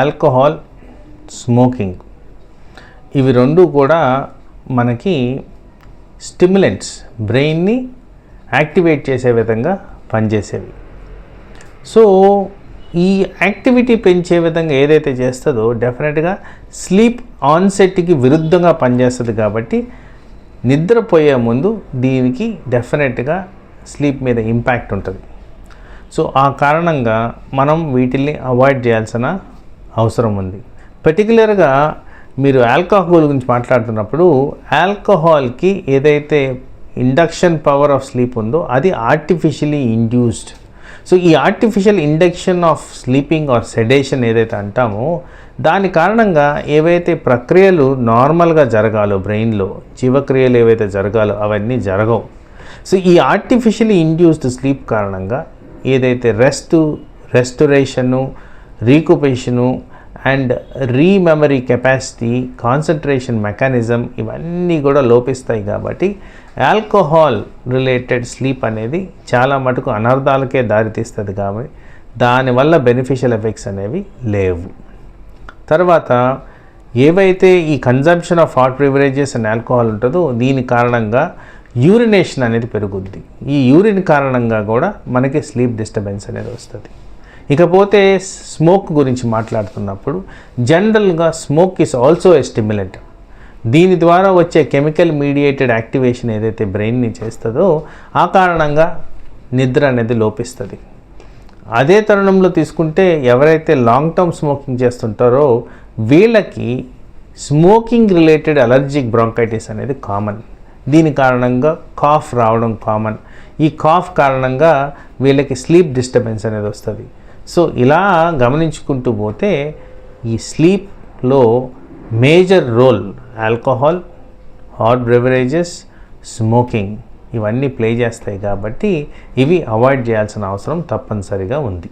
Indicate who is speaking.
Speaker 1: Alcohol smoking. ఇవి రెండు కూడా మనకి స్టిమ్యులెంట్స్ బ్రెయిన్ని యాక్టివేట్ చేసే విధంగా పనిచేసేవి. సో ఈ యాక్టివిటీ పెంచే విధంగా ఏదైతే చేస్తుందో డెఫినెట్గా స్లీప్ ఆన్సెట్కి విరుద్ధంగా పనిచేస్తుంది కాబట్టి నిద్రపోయే ముందు దీనికి డెఫినెట్గా స్లీప్ మీద ఇంపాక్ట్ ఉంటుంది. సో ఆ కారణంగా మనం వీటిల్ని అవాయిడ్ చేయాల్సిన అవసరం ఉంది. పర్టికులర్గా మీరు ఆల్కహాల్ గురించి మాట్లాడుతున్నప్పుడు ఆల్కహాల్కి ఏదైతే ఇండక్షన్ పవర్ ఆఫ్ స్లీప్ ఉందో అది ఆర్టిఫిషియలీ ఇండ్యూస్డ్. సో ఈ artificial induction of sleeping or sedation ఏదైతే అంటామో దాని కారణంగా ఏవైతే ప్రక్రియలు నార్మల్గా జరగాలో బ్రెయిన్లో జీవక్రియలు ఏవైతే జరగాలో అవన్నీ జరగవు. సో ఈ ఆర్టిఫిషియలీ ఇండ్యూస్డ్ స్లీప్ కారణంగా ఏదైతే rest restoration recuperation and memory capacity concentration mechanism ఇవన్నీ కూడా లోపిస్తాయి కాబట్టి ఆల్కహాల్ రిలేటెడ్ స్లీప్ అనేది చాలా మటుకు అనర్థాలకే దారితీస్తుంది కాబట్టి దానివల్ల బెనిఫిషియల్ ఎఫెక్ట్స్ అనేవి లేవు. తర్వాత ఏవైతే ఈ consumption of hot beverages and alcohol ఉంటుందో దీని కారణంగా యూరినేషన్ అనేది పెరుగుద్ది. ఈ యూరిన్ కారణంగా కూడా మనకి స్లీప్ డిస్టర్బెన్స్ అనేది వస్తుంది. ఇకపోతే స్మోక్ గురించి మాట్లాడుతున్నప్పుడు జనరల్గా smoke is also a stimulant దీని ద్వారా వచ్చే కెమికల్ మీడియేటెడ్ యాక్టివేషన్ ఏదైతే బ్రెయిన్ని చేస్తుందో ఆ కారణంగా నిద్ర అనేది లోపిస్తుంది. అదే తరుణంలో తీసుకుంటే ఎవరైతే లాంగ్ టర్మ్ స్మోకింగ్ చేస్తుంటారో వీళ్ళకి స్మోకింగ్ రిలేటెడ్ అలర్జిక్ బ్రాంకైటిస్ అనేది కామన్ దీని కారణంగా కాఫ్ రావడం కామన్ ఈ కాఫ్ కారణంగా వీళ్ళకి స్లీప్ డిస్టర్బెన్స్ అనేది వస్తుంది. సో ఇలా గమనించుకుంటూ పోతే ఈ స్లీప్లో major role alcohol hot beverages smoking ఇవన్నీ ప్లే చేస్తాయి కాబట్టి ఇవి అవాయిడ్ చేయాల్సిన అవసరం తప్పనిసరిగా ఉంది.